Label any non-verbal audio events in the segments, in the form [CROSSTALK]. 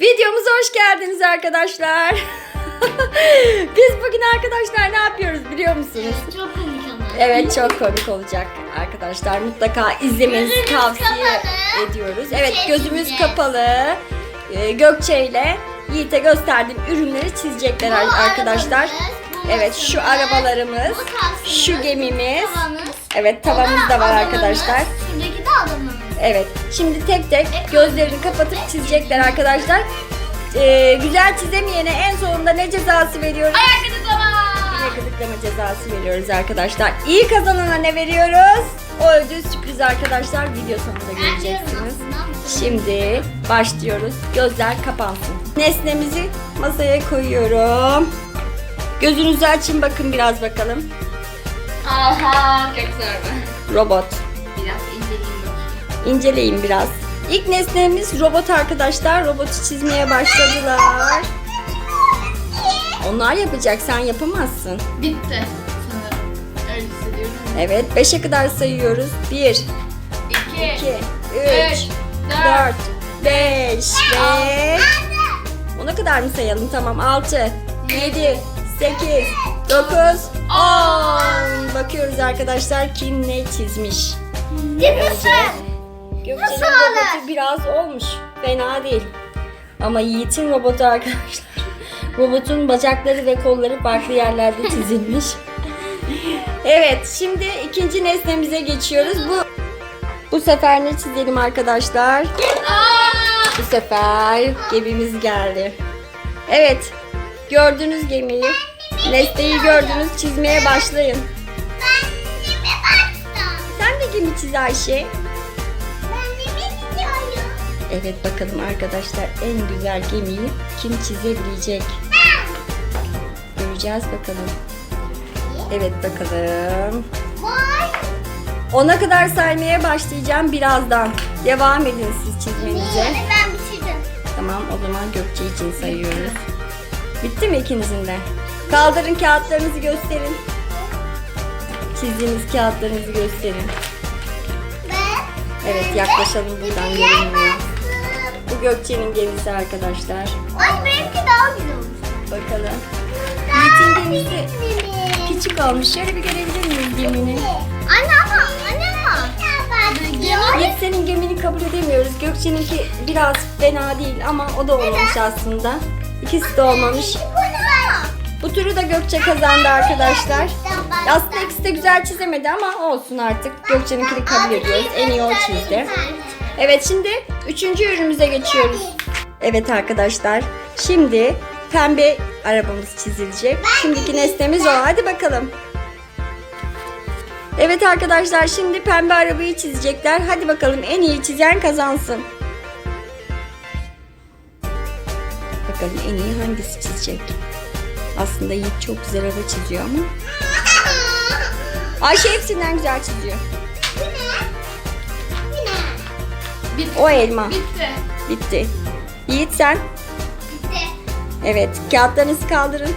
Videomuza hoş geldiniz arkadaşlar. [LAUGHS] Biz bugün arkadaşlar ne yapıyoruz biliyor musunuz? Çok komik ama. Evet çok komik olacak arkadaşlar. Mutlaka izlemenizi Gözümüz tavsiye kapalı. ediyoruz. Evet Şey gözümüz kapalı. Ee, Gökçe ile Yiğit'e gösterdiğim ürünleri çizecekler Bu arkadaşlar. arabamız, Evet şu arabalarımız, şu gemimiz. tavamız, Evet tavamız da var arkadaşlar. Şuradaki de adamımız. Evet. Şimdi tek tek gözlerini kapatıp çizecekler arkadaşlar. Ee, güzel çizemeyene en sonunda ne cezası veriyoruz? Ayak gıdıklama. Yine gıdıklama cezası veriyoruz arkadaşlar. İyi kazanana ne veriyoruz? O ödül sürpriz arkadaşlar. Video sonunda göreceksiniz. Şimdi başlıyoruz. Gözler kapansın. Nesnemizi masaya koyuyorum. Gözünüzü açın bakın biraz bakalım. Aha çok zor. Robot. İnceleyin biraz. İlk nesnemiz robot arkadaşlar. Robotu çizmeye başladılar. Onlar yapacak, sen yapamazsın. Bitti. Sanırım. Öyle hissediyorum. Evet, 5'e kadar sayıyoruz. 1, 2, 2, 3, 3, 4, 5 ve... Ona kadar mı sayalım? Tamam, 6, 7, 8, 9, 10. Bakıyoruz arkadaşlar kim ne çizmiş. Nasıl olur? robotu biraz olmuş. Fena değil. Ama Yiğit'in robotu arkadaşlar. Robotun bacakları ve kolları farklı yerlerde çizilmiş. evet, şimdi ikinci nesnemize geçiyoruz. Bu bu sefer ne çizelim arkadaşlar? Bu sefer gemimiz geldi. Evet, gördünüz gemiyi. Nesneyi gördünüz, çizmeye başlayın. Sen de gemi çiz Ayşe. Evet bakalım arkadaşlar en güzel gemiyi kim çizebilecek? Göreceğiz bakalım. Evet bakalım. Ona kadar saymaya başlayacağım birazdan. Devam edin siz çizmenize. Ben bitirdim. Tamam o zaman Gökçe için sayıyoruz. Bitti mi ikinizin de? Kaldırın kağıtlarınızı gösterin. Çizdiğiniz kağıtlarınızı gösterin. Evet yaklaşalım buradan görünmüyor. Gökçe'nin gemisi arkadaşlar. Ay benimki daha güzel olmuş. Bakalım. Yiğit'in gemisi küçük olmuş. Şöyle bir görebilir miyiz gemini? Anne ama anne ama. Yiğit senin gemini kabul edemiyoruz. Gökçe'ninki biraz fena değil ama o da olmamış aslında. İkisi de olmamış. Bu turu da Gökçe kazandı arkadaşlar. Aslında ikisi de güzel çizemedi ama olsun artık. Gökçe'ninkini kabul ediyoruz. En iyi o çizdi. Evet şimdi üçüncü ürünümüze geçiyoruz. Evet arkadaşlar. Şimdi pembe arabamız çizilecek. Şimdiki nesnemiz o. Hadi bakalım. Evet arkadaşlar şimdi pembe arabayı çizecekler. Hadi bakalım en iyi çizen kazansın. Bakalım en iyi hangisi çizecek. Aslında Yiğit çok güzel araba çiziyor ama. [LAUGHS] Ayşe hepsinden güzel çiziyor. Bitti. O elma. Bitti. Bitti. Yiğit sen. Bitti. Evet kağıtlarınızı kaldırın.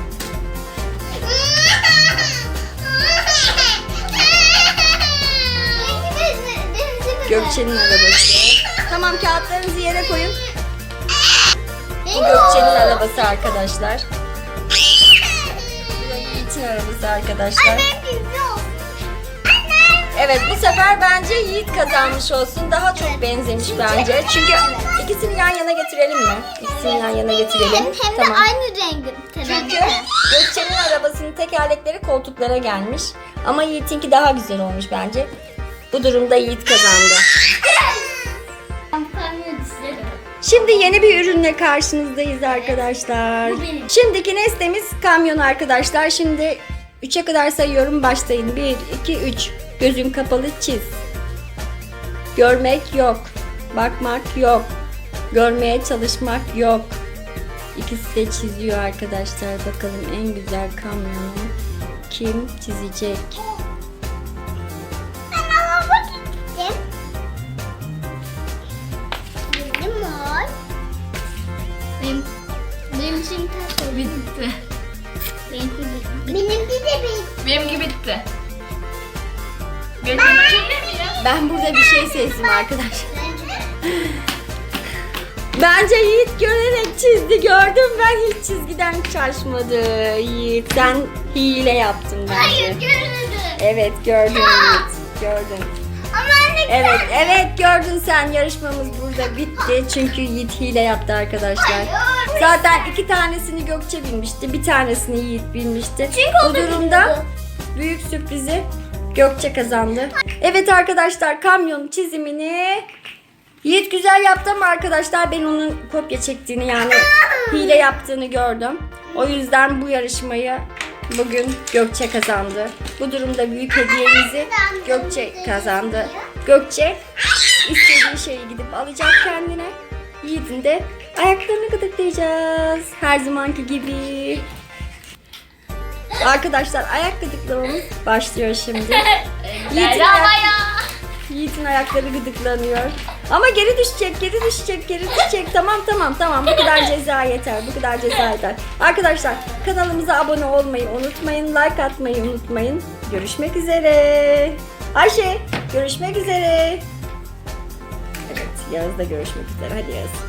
Gökçe'nin arabası. Tamam kağıtlarınızı yere koyun. Bu Gökçe'nin arabası arkadaşlar. Bu da Yiğit'in arabası arkadaşlar. Evet bu sefer bence Yiğit kazanmış olsun. Daha çok benzemiş bence. Çünkü ikisini yan yana getirelim mi? İkisini yan yana getirelim. Hem de Tamam. aynı rengi. Çünkü Gökçe'nin arabasının tekerlekleri koltuklara gelmiş. Ama Yiğit'inki daha güzel olmuş bence. Bu durumda Yiğit kazandı. Şimdi yeni bir ürünle karşınızdayız arkadaşlar. Şimdiki nesnemiz kamyon arkadaşlar. Şimdi 3'e kadar sayıyorum. Başlayın. 1, 2, 3. Gözün kapalı çiz. Görmek yok. Bakmak yok. Görmeye çalışmak yok. İkisi de çiziyor arkadaşlar. Bakalım en güzel kamyonu kim çizecek? Benim, benim için ters oldu. Bitti. Benimki bitti. Benimki de bitti. Benimki bitti. Ben burada bir şey sezdim arkadaşlar. Bence Yiğit görerek çizdi. Gördüm ben hiç çizgiden şaşmadı. Yiğit sen hile yaptın bence. Hayır görüldü. Evet gördün Yiğit. Gördün. Ama anne Evet evet gördün sen yarışmamız burada bitti. Çünkü Yiğit hile yaptı arkadaşlar. Hayır. Zaten iki tanesini Gökçe bilmişti. Bir tanesini Yiğit bilmişti. Çünkü o Bu da durumda biliyordu. büyük sürprizi Gökçe kazandı. Evet arkadaşlar kamyon çizimini Yiğit güzel yaptı ama arkadaşlar ben onun kopya çektiğini yani hile yaptığını gördüm. O yüzden bu yarışmayı bugün Gökçe kazandı. Bu durumda büyük hediyemizi Gökçe kazandı. Gökçe istediği şeyi gidip alacak kendine. Yiğit'in de ayaklarını gıdıklayacağız. Her zamanki gibi. Arkadaşlar ayak gıdıklamamız başlıyor şimdi. [LAUGHS] Yiğit'in, ayak-. Yiğit'in ayakları gıdıklanıyor. Ama geri düşecek, geri düşecek, geri düşecek. Tamam tamam tamam. Bu kadar ceza yeter. Bu kadar ceza yeter. Arkadaşlar kanalımıza abone olmayı unutmayın. Like atmayı unutmayın. Görüşmek üzere. Ayşe görüşmek üzere. Evet Yağız'da görüşmek üzere. Hadi Yağız.